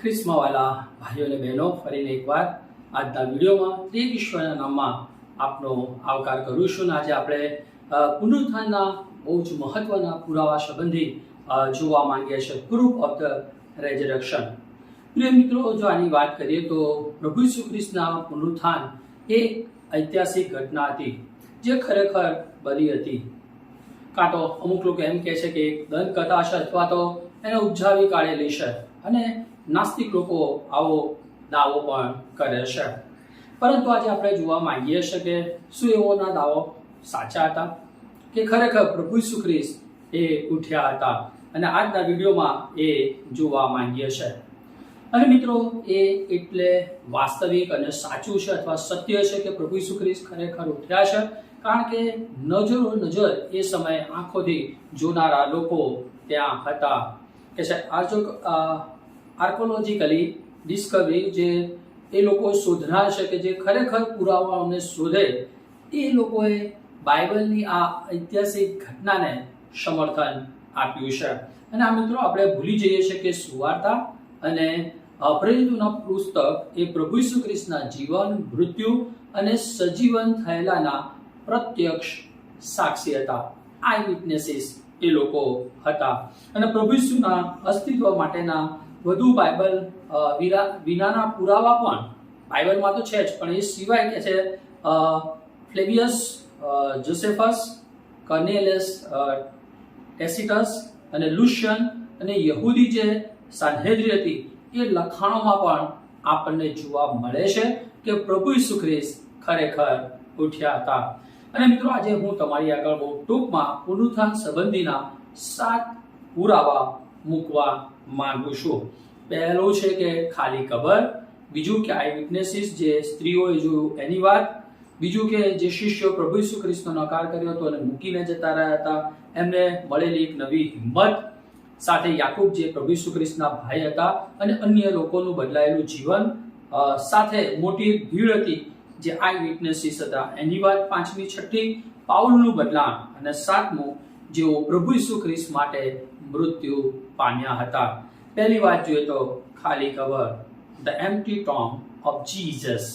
ખ્રિસ્મા વાલા ભાઈઓ અને બહેનો, ફરીને એકવાર આજના વિડીયોમાં તે ઈશ્વરના નામમાં આપનો આવકાર કરું છું. અને આજે આપણે પુનરુત્થાનના બહુ જ મહત્વના પુરાવા સંબંધી જોવા માંગીએ છીએ. પ્રૂફ ઓફ ધ રેઝરેક્શન પ્રિય મિત્રો, જો આની વાત કરીએ તો પ્રભુ ઈસુ ખ્રિસ્તના પુનરુત્થાન એ ઐતિહાસિક ઘટના હતી, જે ખરેખર બની હતી. કાં તો અમુક લોકો એમ કહે છે કે એક દંતકથા છે અથવા તો એને ઉપજાવી કાઢેલી છે. અને નાસ્તિક લોકો આવો દાવો પણ કરે છે. પરંતુ આજે આપણે જોવા માંગીએ છીએ કે શું એવોના દાવો સાચા હતા કે ખરેખર પ્રભુ ઈસુ ખ્રિસ્ત એ ઉઠ્યા હતા અને આજના વિડીયોમાં એ જોવા માંગીએ છીએ. અને મિત્રો, એ એટલે વાસ્તવિક અને સાચું છે અથવા સત્ય છે કે પ્રભુ ઈસુ ખ્રિસ્ત ખરેખર ઉઠ્યા છે? કારણ કે નજરો નજર એ સમયે આંખોથી જોનારા લોકો ત્યાં હતા. કે છે આર્જો આર્કોલોજીકલી ડિસ્કવરી જે એ લોકો શોધનાર છે કે જે ખરેખર પુરાવાઓને શોધે, એ લોકોએ બાઇબલની આ ઐતિહાસિક ઘટનાને સમર્થન આપ્યું છે. અને આ મિત્રો આપણે ભૂલી જઈએ છીએ કે સુવાર્તા અને અપ્રેરિતોના પુસ્તક એ પ્રભુ ઈસુ ખ્રિસ્તના જીવન, મૃત્યુ અને સજીવન થયેલાના પ્રત્યક્ષ સાક્ષી હતા. આઈ વિટનેસીસ એ લોકો હતા. અને પ્રભુ ઈસુના અસ્તિત્વ માટેના વધુ બાઇબલ વિનાના પુરાવા પણ બાઇબલમાં તો છે જ, પણ એ સિવાય કે છે ફ્લેવિયસ જોસેફસ, કર્નેલિયસ ટેસિટસ અને લુશિયન અને યહૂદી જે સાંહેદ્રી હતી, એ લખાણોમાં પણ આપણને જોવા મળે છે કે પ્રભુ ઈસુ ખ્રિસ્ત ખરેખર ઉઠ્યા હતા. અને મિત્રો, આજે હું તમારી આગળ બહુ ટૂંકમાં પુનરુત્થાન સંબંધીના સાત પુરાવા મૂકવા માંગુ છું. પહેલું છે કે ખાલી કબર, બીજું કે આઈ વિટનેસીસ જે સ્ત્રીઓએ જોયું એની વાત, બીજું કે જે શિષ્યો પ્રભુ ઈસુ ખ્રિસ્તનો નકાર કર્યો હતો અને મૂકીને જતા રહ્યા હતા, એમને મળેલી એક નવી હિંમત. સાથે યાકૂબ જે પ્રભુ ઈસુ ખ્રિસ્તના ભાઈ હતા અને અન્ય લોકોનું બદલાયેલું જીવન. સાથે મોટી ભીડ હતી, જે આઈ વિટનેસીસ હતા. એની વાત પાંચમી, છઠ્ઠી, પાઉલનું બદલાણ અને સાતમું, જેઓ પ્રભુ ઈસુ ખ્રિસ્ત માટે મૃત્યુ પામ્યા હતા. પહેલી વાત જોઈએ તો ખાલી કબર the empty tomb of Jesus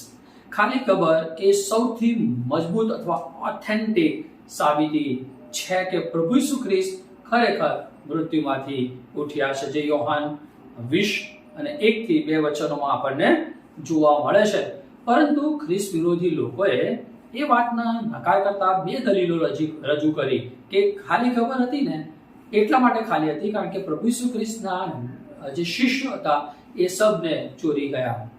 ખાલી કબર એ સૌથી મજબૂત અથવા ઓથેન્ટિક સાબિતી છે કે પ્રભુ ઈસુ ખ્રિસ્ત ખરેખર મૃત્યુમાંથી ઉઠ્યા છે. જે યોહાન વીસ અને એકથી બે વચનોમાં આપણને જોવા મળે છે. પરંતુ ખ્રિસ્ત વિરોધી લોકોએ એ વાતના નકાર કરતા બે દલીલો રજૂ કરી કે ખાલી ખબર હતી ને? એટલા માટે ખાલી હતી, કારણ કે પ્રભુ ઈસુ ખ્રિસ્તના જે શિષ્યો હતા, એ સબને ચોરી ગયા.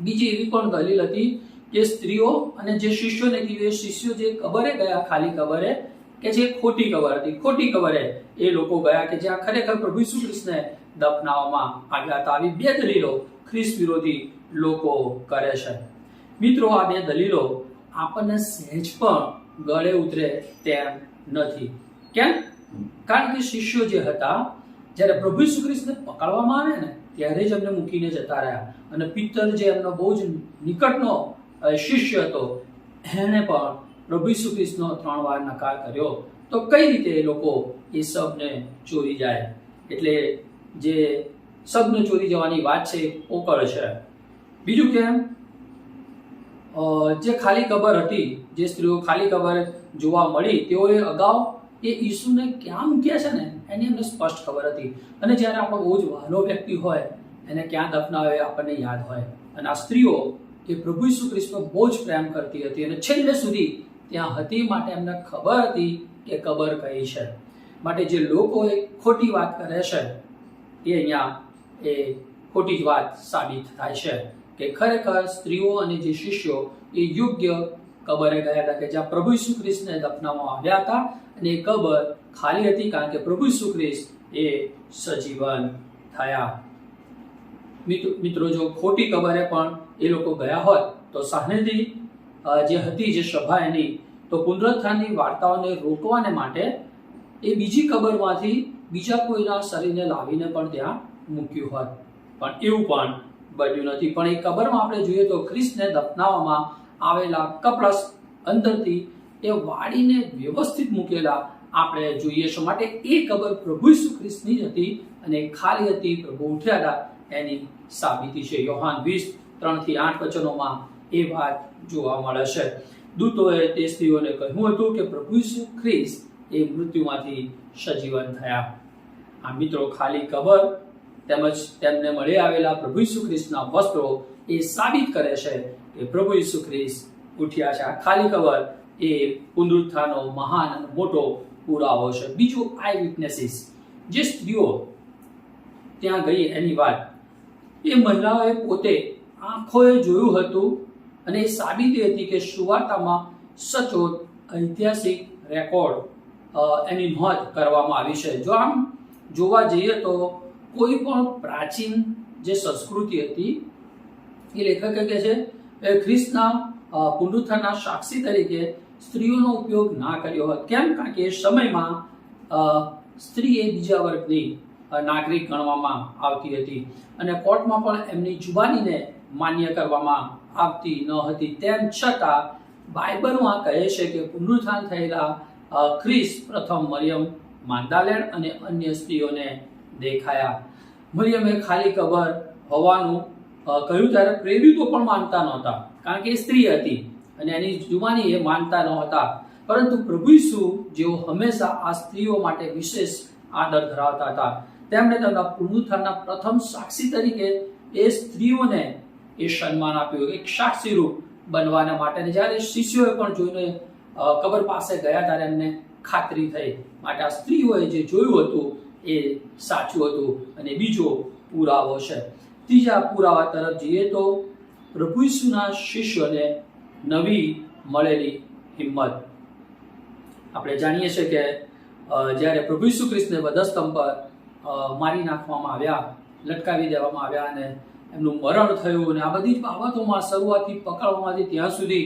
બીજી એવી પણ દલીલ હતી કે સ્ત્રીઓ અને જે શિષ્યોને કીધું, એ શિષ્યો જે કબરે ગયા, ખાલી કબરે કે જે ખોટી કબર હતી? ખોટી કબરે એ લોકો ગયા કે જ્યાં ખરેખર પ્રભુ ઈસુ ખ્રિસ્તને દફનાવવામાં આવ્યા હતા. આવી બે દલીલો ખ્રિસ્ત વિરોધી લોકો કરે છે. મિત્રો, આ બે દલીલો આપણને સહેજ પણ ગળે ઉતરે તેમ નથી. કેમ? કારણ કે શિષ્યો જે હતા જ્યારે પ્રભુ ઈસુ ખ્રિસ્તને પકડવામાં આવે ને ત્યારે જ એમને મૂકીને જતા રહ્યા. અને પિત્તર જે એમનો બહુ જ નિકટનો શિષ્ય હતો એણે પણ પ્રભુ ઈસુ ખ્રિસ્તનો ત્રણ વાર નકાર કર્યો. તો કઈ રીતે એ લોકો એ સબને ચોરી જાય? એટલે જે સબને ચોરી જવાની વાત છે એ પોકળ છે. બીજું અ, જે ખાલી કબર હતી જે સ્ત્રીઓ ખાલી કબર જોવા મળી તેઓએ અગાઉ એ ઈસુને ક્યાં મૂક્યા છે ને, એની અમને સ્પષ્ટ ખબર હતી. અને જ્યારે આપણો બહુ જ વહાલો વ્યક્તિ હોય, એને ક્યાં દફનાવે આપણને યાદ હોય. અને આ સ્ત્રીઓ એ પ્રભુ ઈસુ ખ્રિસ્તનો બહુ જ પ્રેમ કરતી હતી અને છેલ્લે સુધી ત્યાં હતી માટે એમને ખબર હતી કે કબર કઈ છે. માટે જે લોકો એ ખોટી વાત કરે છે, એ અહીંયા એ ખોટી જ વાત સાબિત થાય છે કે ખરેખર સ્ત્રીઓ અને જે શિષ્યો એ યોગ્ય કબરે ગયા હતા કે જ્યાં પ્રભુ ઈસુ ખ્રિસ્તને દફનાવવામાં આવ્યા હતા અને એ કબર ખાલી હતી કારણ કે પ્રભુ ઈસુ ખ્રિસ્ત એ સજીવન થયા. મિત્રો જો ખોટી કબરે પણ એ લોકો ગયા હોત, તો સાહનેદી જે હતી જે સભા એની, તો પુનરુત્થાનની વાર્તાઓને રોકવાને માટે એ બીજી કબરમાંથી બીજા કોઈના શરીરને લાવીને પણ ત્યાં મૂક્યું હોત. પણ એવું પણ બન્યું નથી. પણ એ કબરમાં આપણે જોઈએ તો ખ્રિસ્તને દફનાવવામાં આવેલા કપડા અંદરથી એ વાળીને વ્યવસ્થિત મૂકેલા. આપણે જોઈએ છે માટે એ કબર પ્રભુ ઈસુ ખ્રિસ્તની જ હતી અને ખાલી હતી પ્રભુ ઉઠ્યા હતા એની સાબિતી છે યોહાન વીસ ત્રણથી આઠ વચનોમાં એ વાત જોવા મળે છે. દૂતોએ તે સ્ત્રીઓને કહ્યું હતું કે પ્રભુ ઈસુ ખ્રિસ્ત એ મૃત્યુમાંથી સજીવન થયા. આ મિત્રો ખાલી કબર તેમજ તેમને મળી આવેલા પ્રભુ ઈસુ ખ્રિસ્તના વસ્ત્રો એ સાબિત કરે છે. પ્રભુ ઈસુ ખ્રિસ્ત ઉઠ્યા છે. આ ખાલી ખબર એ પુનરુત્થાનનો મહાન મોટો પુરાવો છે. બીજું આઈ વિટનેસીસ. જે સ્ત્રીઓ ત્યાં ગઈ એની વાત, એ મહિલાઓએ પોતે આંખોએ જોયું હતું અને એ સાબિતી હતી કે સુવાર્તામાં સચોટ ઐતિહાસિક રેકોર્ડ એની નોંધ કરવામાં આવી છે. જો આમ જોવા જઈએ તો કોઈ પણ પ્રાચીન જે સંસ્કૃતિ હતી, એ લેખકે કહે છે એ ખ્રિસ્તના પુનરુત્થાનના સાક્ષી તરીકે સ્ત્રીઓનો ઉપયોગ ના કર્યો હોત. કેમ? કારણ કે એ સમયમાં સ્ત્રી એ બીજા વર્ગની નાગરિક ગણવામાં આવતી હતી. અને કોર્ટમાં પણ એમની જુબાનીને માન્ય કરવામાં આવતી ન હતી. તેમ છતાં, બાઇબલમાં કહે છે કે પુનરુત્થાન થયેલા ખ્રિસ્ત ખ્રિસ પ્રથમ મરિયમ માંદાલેણ અને અન્ય સ્ત્રીઓને દેખાયા. મરિયમે ખાલી કબર હોવાનું કહ્યું ત્યારે પ્રેરિતો પણ માનતા નહોતા, કારણ કે એ સ્ત્રી હતી અને એની જુવાની એ માનતા નહોતા. પરંતુ પ્રભુ ઈસુ જેઓ હંમેશા આ સ્ત્રીઓ માટે વિશેષ આદર ધરાવતા હતા, તેમણે તેમના પુનરુત્થાનના પ્રથમ સાક્ષી તરીકે એ સ્ત્રીઓને એ સન્માન આપ્યું, એક સાક્ષી રૂપ બનવાના માટે. જ્યારે શિષ્યોએ પણ જોઈને કબર પાસે ગયા ત્યારે એમને ખાતરી થઈ. માટે આ સ્ત્રીઓએ જે જોયું હતું એ સાચું હતું અને બીજો પુરાવો છે. ત્રીજા પુરાવા તરફ જઈએ તો પ્રભુ ઈસુના શિષ્યોને નવી મળેલી હિંમત. આપણે જાણીએ છીએ કે જ્યારે પ્રભુ ઈસુ ખ્રિસ્તને વધસ્તંભ પર મારી નાખવામાં આવ્યા, લટકાવી દેવામાં આવ્યા અને એમનું મરણ થયું અને આ બધી બાબતોમાં શરૂઆતથી પકડવામાંથી ત્યાં સુધી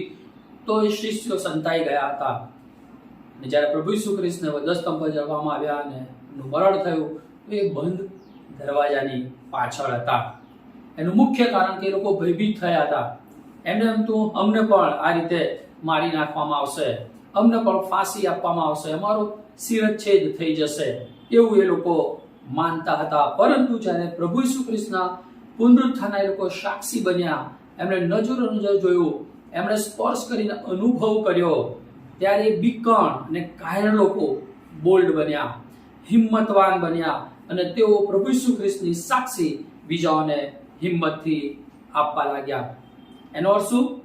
તો એ શિષ્યો સંતાઈ ગયા હતા. અને જ્યારે પ્રભુ ઈસુ ખ્રિસ્તને વધસ્તંભ પર જવામાં આવ્યા અને એમનું મરણ થયું, તો એ બંધ દરવાજાની પાછળ હતા. એનું મુખ્ય કારણ કે એ લોકો ભયભીત થયા હતા. એમને એમ તો અમને પણ આ રીતે મારી નાખવામાં આવશે. અમને પણ ફાંસી આપવામાં આવશે. અમારો શિરચ્છેદ થઈ જશે. એવું એ લોકો માનતા હતા. પરંતુ જ્યારે પ્રભુ ઈસુ ખ્રિસ્તના પુનરુત્થાના એ લોકો સાક્ષી બન્યા, એમણે નજરો નજર જોયું. એમણે સ્પર્શ કરીને અનુભવ કર્યો. ત્યારે બીકણ અને કાયર લોકો બોલ્ડ બન્યા, હિંમતવાન બન્યા અને તેઓ પ્રભુ ઈસુ ખ્રિસ્તની સાક્ષી બીજાઓને હિંમતથી આપવા લાગ્યા. એનો અર્થ શું?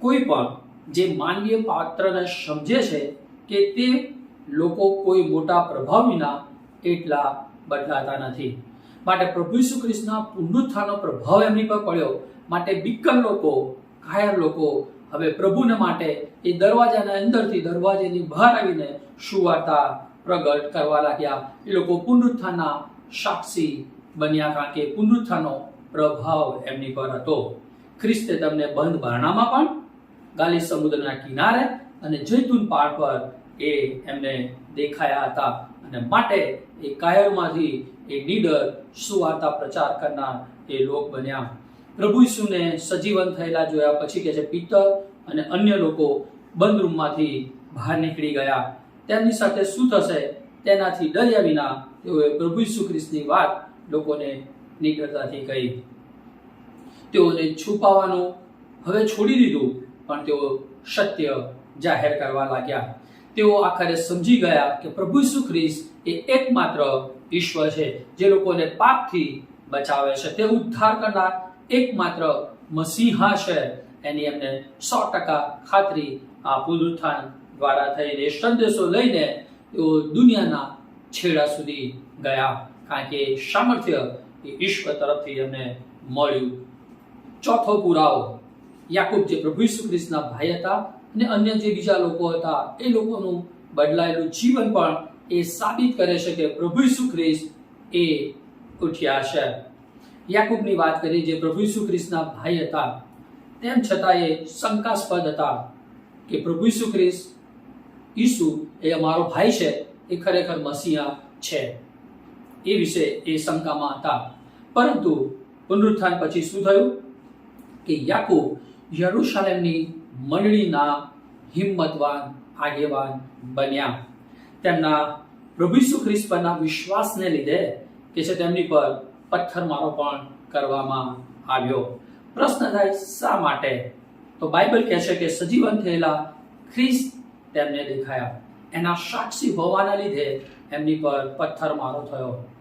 કોઈ પણ જે માનવીય પાત્રને સમજે છે કે તે લોકો કોઈ મોટા પ્રભાવ વિના એટલા બદલાતા નથી. માટે પ્રભુ ઈસુ ખ્રિસ્તના પુનરુત્થાનનો પ્રભાવ એમની પર પડ્યો. માટે બિક્કલ લોકો કાયર લોકો હવે પ્રભુને માટે એ દરવાજાના અંદરથી દરવાજેની બહાર આવીને સુવાર્તા પ્રગટ કરવા લાગ્યા. એ લોકો પુનરુત્થાનના સાક્ષી બન્યા કારણ કે પુનરુત્થાનનો પ્રભાવ એમની પર હતો. ખ્રિસ્તે તમને બંધ બારણામાં પણ ગાલી સમુદ્રના કિનારે અને જૈતુન પહાડ પર એ એમને દેખાયા હતા અને માટે એ કાયરમાંથી એ નીડર સુવાર્તા પ્રચાર કરનાર એ લોક બન્યા. પ્રભુ ઈસુને સજીવન થયેલા જોયા પછી કે છે પિત્તર અને અન્ય લોકો બંધ રૂમમાંથી બહાર નીકળી ગયા. તેમની સાથે શું થશે તેનાથી ડર્યા વિના તેઓએ પ્રભુ ઈસુ ખ્રિસ્તની વાત લોકોને નીકળતાથી કહી. તેઓને છુપાવવાનું હવે છોડી દીધું, પણ તેઓ સત્ય જાહેર કરવા લાગ્યા. તેઓ આખરે સમજી ગયા કે પ્રભુ ઈસુ ખ્રિસ્ત એ એકમાત્ર ઈશ્વર છે, જે લોકોને પાપથી બચાવે છે. તે ઉદ્ધાર કરનાર એકમાત્ર મસીહા છે. એની એમને સો ટકા ખાતરી આ પુનરુત્થાન દ્વારા થઈને સંદેશો લઈને તેઓ દુનિયાના છેડા સુધી ગયા. કારણ કે સામર્થ્ય એ ઈશ્વર તરફથી એમને મળ્યું. ચોથો પુરાવો, યાકુબ જે પ્રભુ ઈસુ ખ્રિસ્તના ભાઈ હતા અને અન્ય જે બીજા લોકો હતા, એ લોકોનું બદલાયેલું જીવન પણ એ સાબિત કરે છે કે પ્રભુ ઈસુ ખ્રિસ્ત એ ઉઠ્યા છે. યાકુબની વાત કરી જે પ્રભુ ઈસુ ખ્રિસ્તના ભાઈ હતા, તેમ છતાં એ શંકાસ્પદ હતા કે પ્રભુ ઈસુ ખ્રિસ્ત ઈસુ એ અમારો ભાઈ છે, એ ખરેખર મસીહા છે. એ વિશે એ શંકામાં હતા. પરંતુ પુનરુત્થાન પછી શું થયું? કે યાકૂબ યરુશાલેમની મંડળીના હિંમતવાન, આગેવાન બન્યા. તેમના પ્રભુ ખ્રિસ્ત પરના વિશ્વાસને લીધે કે છે તેમની પર પથ્થરમારો પણ કરવામાં આવ્યો. પ્રશ્ન થાય, શા માટે? તો બાઇબલ કહે છે કે સજીવન થયેલા ખ્રિસ્ત તેમને દેખાયા. એના સાક્ષી હોવાના લીધે એમની પર પથ્થરમારો થયો.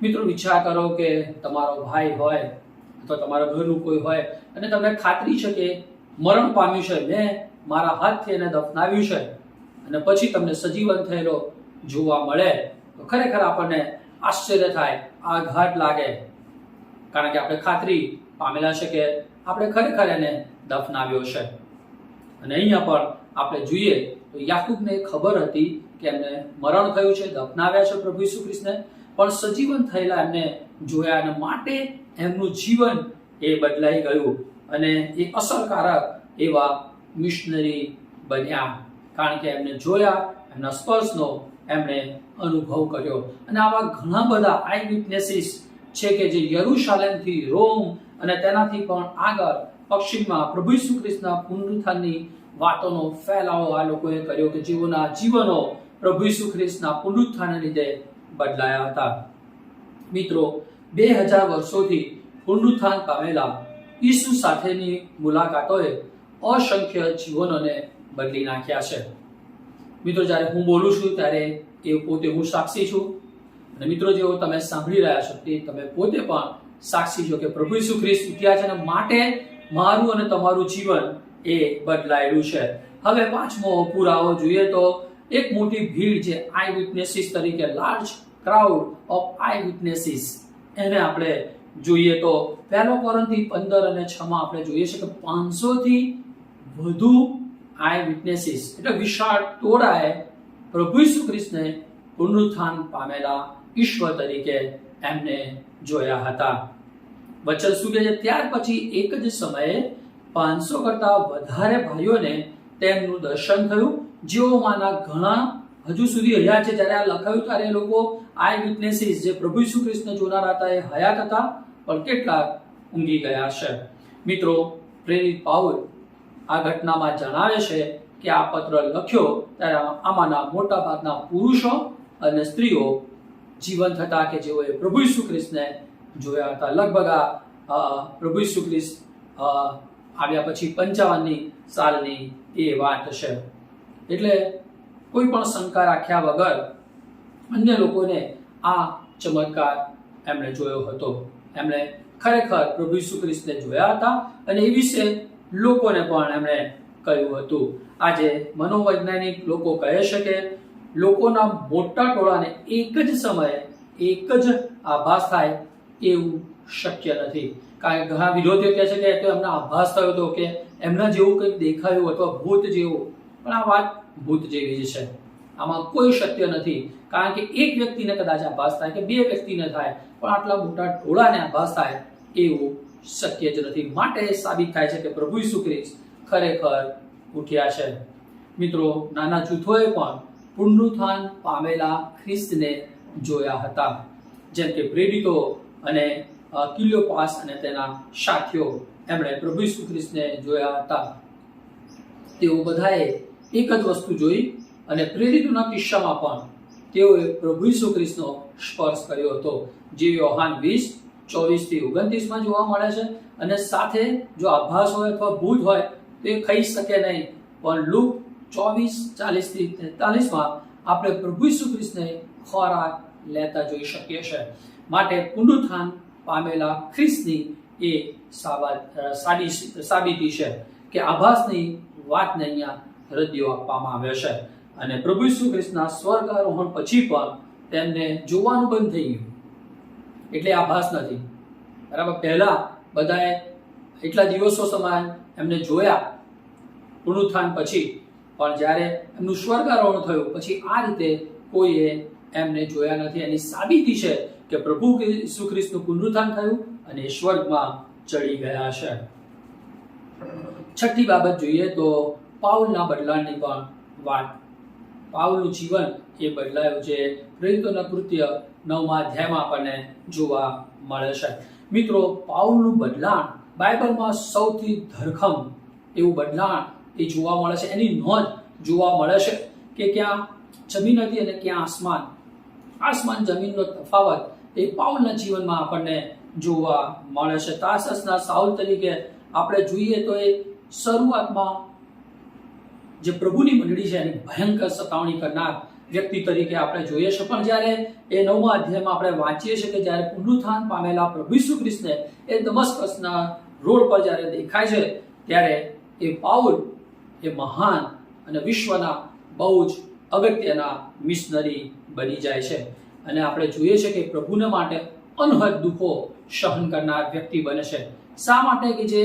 મિત્રો વિચાર કરો કે તમારો ભાઈ હોય અથવા તમારા ઘરનું કોઈ હોય અને તમને ખાતરી છે કે મરણ પામ્યું છે, મેં મારા હાથથી એને દફનાવ્યું છે અને પછી તમને સજીવન થયેલો જોવા મળે, તો ખરેખર આપણને આશ્ચર્ય થાય, આઘાત લાગે. કારણ કે આપણે ખાતરી પામેલા છે કે આપણે ખરેખર એને દફનાવ્યો છે. અને અહીંયા પણ આપણે જોઈએ તો યાકુબને ખબર હતી કે એમને મરણ થયું છે, દફનાવ્યા છે પ્રભુ ઈસુ ખ્રિસ્તને. પણ સજીવન થયેલા એમને જોયા અને માટે એમનું જીવન એ બદલાઈ ગયું અને એ અસરકારક એવા મિશનરી બન્યા. કારણ કે એમને જોયા, એમના સ્પર્શનો એમણે અનુભવ કર્યો. અને આવા ઘણા બધા આઈ વિટનેસીસ છે કે જે યરુશાલેમથી રોમ અને તેનાથી પણ આગળ પશ્ચિમમાં પ્રભુ ઈસુ ખ્રિસ્તના પુનરુત્થાનની વાતોનો ફેલાવો આ લોકોએ કર્યો કે જેઓના જીવનો પ્રભુ ઈસુ ખ્રિસ્તના પુનરુત્થાનને લીધે બદલાયા હતા. મિત્રો બે હજાર વર્ષોથી પુનરુત્થાન પામેલા ઈસુ સાથેની મુલાકાતોએ અસંખ્ય જીવનોને બદલી નાખ્યા છે. મિત્રો, જ્યારે હું બોલું છું, ત્યારે એ પોતે હું સાક્ષી છું. અને મિત્રો, જેઓ તમે સાંભળી રહ્યા છો, તે તમે પોતે પણ સાક્ષી છો કે પ્રભુ ઈસુ ખ્રિસ્ત ઉઠ્યા છે અને માટે મારું અને તમારું જીવન એ બદલાયેલું છે. હવે પાંચમો પુરાવો જોઈએ તો એક મોટી ભીડ જે આઈ વિટનેસીસ તરીકે large crowd of eye witnesses એને આપણે જોઈએ તો, પહેલો કોરંથી પંદર અને છ માં આપણે જોઈએ છે કે પાંચસો થી વધુ આઈ વિટનેસીસ એટલે વિશાળ ટોળાએ પ્રભુ ઈસુ ખ્રિસ્તને પુનરુત્થાન પામેલા ઈશ્વર તરીકે એમને જોયા હતા. વચન શું કહે છે? ત્યાર પછી એક જ સમયે પાંચસો કરતા વધારે ભાઈઓને તેમનું દર્શન થયું. જેઓમાંના ઘણા હજુ સુધી હયાત છે. જ્યારે આ લખાયું ત્યારે એ લોકો આઈ વિટનેસીસ જે પ્રભુ ઈસુ ખ્રિસ્તને જોનાર હતા એ હયાત હતા. પણ કેટલાક ઊંઘી ગયા છે મિત્રો, પ્રેરિત પાઉલ આ ઘટનામાં જણાવે છે કે આ પત્ર લખ્યો ત્યારે આમાંના મોટા ભાગના પુરુષો અને સ્ત્રીઓ જીવંત હતા કે જેઓએ પ્રભુ ઈસુ ખ્રિસ્તને જોયા હતા. લગભગ આ પ્રભુ ઈસુ ખ્રિસ્ત આવ્યા પછી પંચાવનની સાલની એ વાત છે. એટલે કોઈ પણ શંકા રાખ્યા વગર અન્ય લોકોને આ ચમત્કાર એમણે જોયો હતો. એમણે ખરેખર પ્રભુ ઈસુ ખ્રિસ્તને જોયા હતા અને એ વિશે લોકોને પણ એમણે કહ્યું હતું. આજે મનોવૈજ્ઞાનિક લોકો કહે છે કે લોકોના મોટા ટોળાને એક જ સમયે એક જ આભાસ થાય એવું શક્ય નથી. કારણ કે ઘણા વિરોધીઓ કહે છે કે એમને આભાસ થયો હતો કે એમના જેવું કંઈક દેખાયું અથવા ભૂત જેવું પણ આ વાત ભૂત જેવી જ છે. આમાં કોઈ સત્ય નથી. કારણ કે એક વ્યક્તિને કદાચ આભાસ થાય કે બે વ્યક્તિને થાય, પણ આટલા મોટા ટોળાને આભાસ થાય, એવું શક્ય જ નથી. માટે સાબિત થાય છે કે પ્રભુ ઈસુ ખ્રિસ્ત ખરેખર ઉઠ્યા છે. મિત્રો, નાના જૂથોએ પણ પુનરુત્થાન પામેલા ખ્રિસ્તને જોયા હતા. જેમ કે પ્રેરિતો અને કિલ્યોપાસ અને તેના સાથીઓ એમણે પ્રભુ ઈસુ ખ્રિસ્તને જોયા હતા. તેઓ બધાએ એક જ વસ્તુ જોઈ અને પ્રેરિતોના કિસ્સામાં પણ તેઓએ પ્રભુ ઈસુ ખ્રિસ્તનો સ્પર્શ કર્યો હતો, જે યોહાન વીસ, ચોવીસથી ઓગણત્રીસમાં જોવા મળે છે. અને સાથે જો આભાસ હોય અથવા ભૂત હોય, તો એ ખાઈ શકે નહીં. પણ લૂક ચોવીસ, ચાલીસથી તેતાલીસમાં આપણે પ્રભુ ઈસુ ખ્રિસ્તને ખોરાક લેતા જોઈ શકીએ છીએ માટે પુનરુત્થાન પામેલા ખ્રિસ્તની એ સાબિતી છે કે આભાસની વાતને અહીંયા રદિયો આપવામાં આવ્યો છે. અને પ્રભુ ઈસુ ખ્રિસ્તના સ્વર્ગારોહણ પછી પણ તેમને જોવાનું બંધ થઈ ગયું. એટલે આભાસ નથી. બરાબર? પહેલા બધાએ એટલા દિવસો સમાન એમને જોયા પુનરુત્થાન પછી. પણ જ્યારે એમનું સ્વર્ગારોહણ થયું, પછી આ રીતે કોઈએ એમને જોયા નથી. એની સાબિતી છે કે પ્રભુ ઈસુ ખ્રિસ્તનું પુનરુત્થાન થયું અને સ્વર્ગમાં ચડી ગયા છે. છઠ્ઠી બાબત જોઈએ તો પાઉલના બદલાણની પણ વાત. પાઉલનું જીવન એ બદલાયું છે. પ્રેરિતોના કૃત્ય નવમા અધ્યાયમાં આપણને જોવા મળે છે. મિત્રો, પાઉલનું બદલાણ બાઇબલમાં સૌથી ધરખમ એવું બદલાણ એ જોવા મળે છે. એની નોંધ જોવા મળે છે કે ક્યાં જમીન હતી અને ક્યાં આસમાન. આસમાન જમીનનો તફાવત એ પાઉલના જીવનમાં આપણને જોવા મળે છે. તાસસના સાઉલ તરીકે આપણે જોઈએ તો એ શરૂઆતમાં જે પ્રભુની મંડળી છે એની ભયંકર સતાવણી કરનાર વ્યક્તિ તરીકે આપણે જોઈએ છે. પણ જ્યારે એ નવમા અધ્યાયમાં આપણે વાંચીએ છીએ કે જ્યારે પુનરુત્થાન પામેલા પ્રભુ ઈસુ ખ્રિસ્તને એ દમસ્કસના રોડ પર જ્યારે દેખાય છે, ત્યારે એ પાઉલ એ મહાન અને વિશ્વના બહુ જ અગત્યના મિશનરી બની જાય છે. અને આપણે જોઈએ છે કે પ્રભુને માટે અનહદ દુઃખો સહન કરનાર વ્યક્તિ બને છે. શા માટે કે જે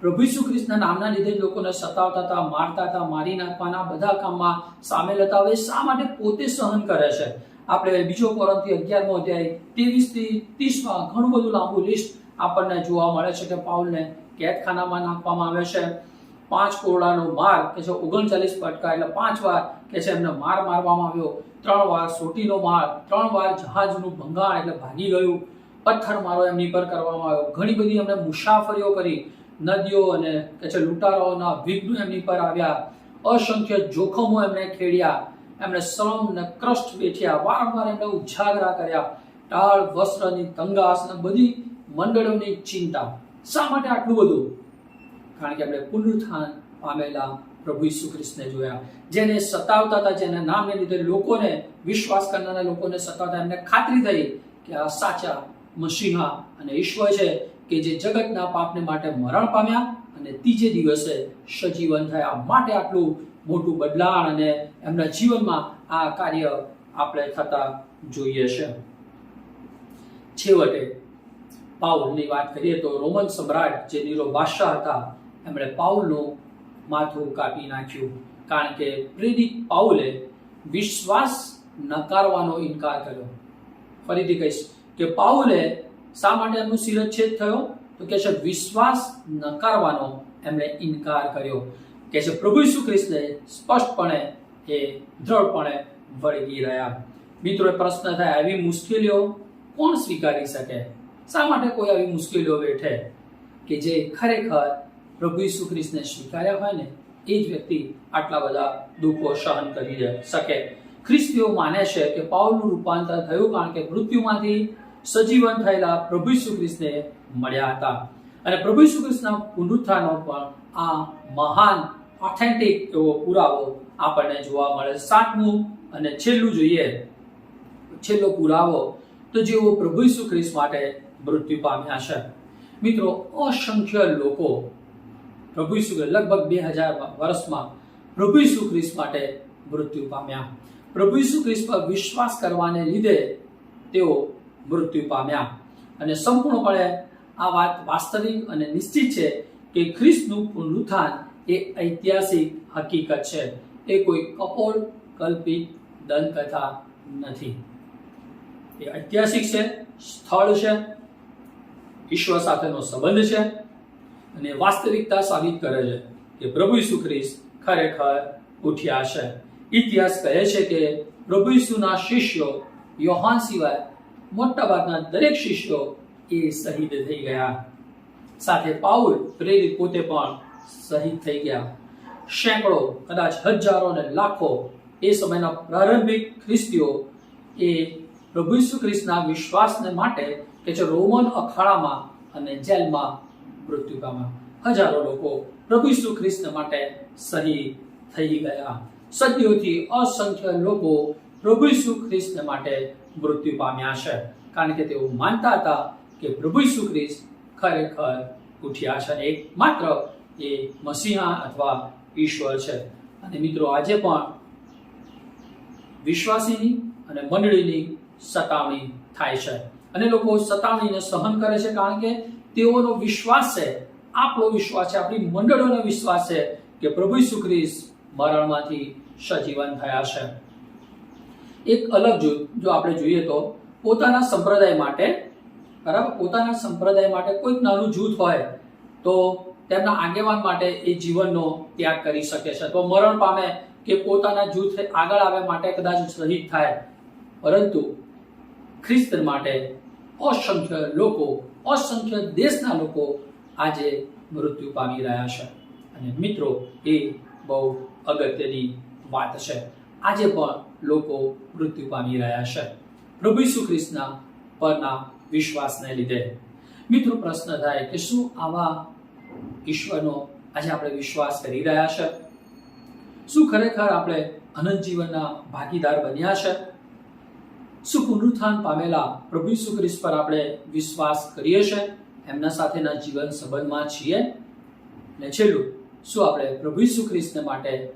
પ્રભુ ઈસુ ખ્રિસ્તના નામના લીધે લોકોને સતાવતા હતા, મારતા હતા, મારી નાખવાના બધા કામમાં સામેલ હતા. હવે શા માટે પોતે સહન કરે છે? આપણે બીજો કોરંથી અગિયારમો અધ્યાય ત્રેવીસથી ત્રીસમાં ઘણું બધું લાંબુ લિસ્ટ આપણને જોવા મળે છે કે પાઉલને કેદખાનામાં નાખવામાં આવે છે. પાંચ કોરડાનો માર, કે છે ઓગણચાલીસ પટકા એટલે પાંચ વાર કે છે એમને માર મારવામાં આવ્યો. ત્રણ વાર સોટીનો માર, ત્રણ વાર જહાજનું ભંગાણ, એટલે ભાગી ગયું. પથ્થર મારો એમની પર કરવામાં આવ્યો. ઘણી બધી એમને મુસાફરીઓ કરી. નદીઓ અને કે છે લૂંટારાઓના વિઘ્નો એમની પર આવ્યા, અસંખ્ય જોખમો એમણે ખેડ્યા, એમણે શ્રમ ને કષ્ટ વેઠ્યા, વારંવાર એમણે ઉજાગરા કર્યા. ટાળ વસ્ત્રની તંગાસ ને બધી મંડળોની ચિંતા. શા માટે આટલું બધું? કારણ કે આપણે પુનરુત્થાન પામેલા પ્રભુ ઈસુ ખ્રિસ્તને જોયા. જેને સતાવતા હતા, જેના નામને લીધે લોકોને, વિશ્વાસ કરનારા લોકોને સતાવતા, એમને ખાતરી થઈ કે આ સાચા મસીહા અને ઈશ્વર છે. કે જે જગતના પાપને માટે મરણ પામ્યા અને ત્રીજે દિવસે સજીવન થયા. માટે આટલું મોટું બદલાણ અને એમના જીવનમાં આ કાર્ય આપણે થતા જોઈએ છે. છેવટે, પાઉલની વાત કરીએ તો રોમન સમ્રાટ જે નીરો બાદશાહ હતા, એમણે પાઉલનું માથું કાપી નાખ્યું. કારણ કે પ્રેરિત પાઉલે વિશ્વાસ નકારવાનો ઇનકાર કર્યો. ફરીથી કહીશ કે પાઉલે શા માટે એમનું શિરચ્છેદ થયો? તો કે છે, વિશ્વાસ નકારવાનો એમણે ઇનકાર કર્યો. કે છે, પ્રભુ ઈસુ ખ્રિસ્તે સ્પષ્ટપણે એ દ્રઢપણે વળગી રહ્યા. મિત્રો પ્રશ્ન થાય, આવી મુશ્કેલીઓ કોણ સ્વીકારી શકે? શા માટે કોઈ આવી મુશ્કેલીઓ વેઠે? કે જે ખરેખર પ્રભુ ઈસુ ખ્રિસ્તને સ્વીકાર્યા હોય ને, એ જ વ્યક્તિ આટલા બધા દુઃખો સહન કરી શકે. ખ્રિસ્તીઓ માને છે કે પાઉલનું રૂપાંતર થયું કારણ કે મૃત્યુમાંથી સજીવન થયેલા પ્રભુ ઈસુ ખ્રિસ્તને મળ્યા હતા. અને પ્રભુ ઈસુ ખ્રિસ્તના પુનરુત્થાનનો પણ આ મહાન ઓથેન્ટિક એવો પુરાવો આપણને જોવા મળે. સાતમું અને છેલ્લું જોઈએ, છેલ્લો પુરાવો તો જેઓ પ્રભુ ઈસુ ખ્રિસ્ત માટે મૃત્યુ પામ્યા છે. મિત્રો, અસંખ્ય લોકો પ્રભુ ઈસુ લગભગ બે હજાર વર્ષમાં પ્રભુ ઈસુ ખ્રિસ્ત માટે મૃત્યુ પામ્યા. પ્રભુ ઈસુ ખ્રિસ્ત પર વિશ્વાસ કરવાને લીધે તેઓ મૃત્યુ પામ્યા. અને સંપૂર્ણપણે આ વાત વાસ્તવિક અને નિશ્ચિત છે કે ખ્રિસ્તનું પુનરુત્થાન એ ઐતિહાસિક હકીકત છે. એ કોઈ કપોળ કલ્પિત દંતકથા નથી. એ ઐતિહાસિક છે, સ્થળ છે, ઈશ્વર સાથેનો સંબંધ છે અને વાસ્તવિકતા સાબિત કરે છે કે પ્રભુ ઈસુ ખ્રિસ્ત ખરેખર ઉઠ્યા છે. ઇતિહાસ કહે છે કે પ્રભુ ઈસુના શિષ્યો યોહાન સિવાય મોટાભાગના દરેક શિષ્યો એ શહીદ થઈ ગયા. સાથે પાઉલ પ્રેરિત પોતે પણ શહીદ થઈ ગયા. સેંકડો, કદાચ હજારો અને લાખો એ સમયના પ્રારંભિક ખ્રિસ્તીઓ એ પ્રભુ ઈસુ ખ્રિસ્તના વિશ્વાસને માટે કે જે રોમન અખાડામાં અને જેલમાં મૃત્યુ પામ્યા હજારો લોકો પ્રભુ ઈસુ ખ્રિસ્ત માટે શહીદ થઈ ગયા. સદીઓથી અસંખ્ય લોકો પ્રભુ ઈસુ ખ્રિસ્ત માટે મૃત્યુ પામ્યા છે. કારણ કે તેઓ માનતા હતા કે પ્રભુ ઈસુ ખ્રિસ્ત ખરેખર ઉઠ્યા છે એક એ મસીહા અથવા ઈશ્વર છે. અને મિત્રો, આજે પણ વિશ્વાસીની અને મંડળીની સતાવણી થાય છે. અને લોકો સતાવણીને સહન કરે છે કારણ કે તેઓનો વિશ્વાસ છે, આપણો વિશ્વાસ છે, આપણી મંડળોનો વિશ્વાસ છે કે પ્રભુ ઈસુ ખ્રિસ્ત મરણમાંથી સજીવન થયા છે. એક અલગ જૂથ જો આપણે જોઈએ તો પોતાના સંપ્રદાય માટે, બરાબર? પોતાના સંપ્રદાય માટે કોઈક નાનું જૂથ હોય તો તેમના આગેવાન માટે એ જીવનનો ત્યાગ કરી શકે છે. તો મરણ પામે કે પોતાના જૂથ આગળ આવે માટે કદાચ શહીદ થાય. પરંતુ ખ્રિસ્ત માટે અસંખ્ય લોકો, અસંખ્ય દેશના લોકો આજે મૃત્યુ પામી રહ્યા છે. અને મિત્રો, એ બહુ અગત્યની વાત છે. આજે પણ લોકો મૃત્યુ પામી રહ્યા છે. પ્રભુ ઈસુ ખ્રિસ્તના પરના વિશ્વાસને લીધે. મિત્રો, પ્રશ્ન થાય કે શું આવા ઈશ્વરનો આજે આપણે વિશ્વાસ કરી રહ્યા છે? શું ખરેખર આપણે અનંત જીવનના ભાગીદાર બન્યા છે? શું પુનરુત્થાન પામેલા પ્રભુ ઈસુ ખ્રિસ્ત પર આપણે વિશ્વાસ કરીએ છીએ એમના સાથેના જીવન સંબંધમાં છીએ? ને છેલ્લું, શું આપણે પ્રભુ ઈસુ ખ્રિસ્તને માટે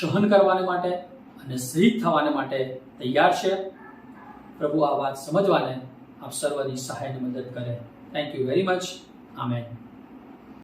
સહન કરવાને માટે અને શહીદ થવાને માટે તૈયાર છે. પ્રભુ આ વાત સમજવાને આપ સર્વની સહાયની મદદ કરે. Thank you very much amen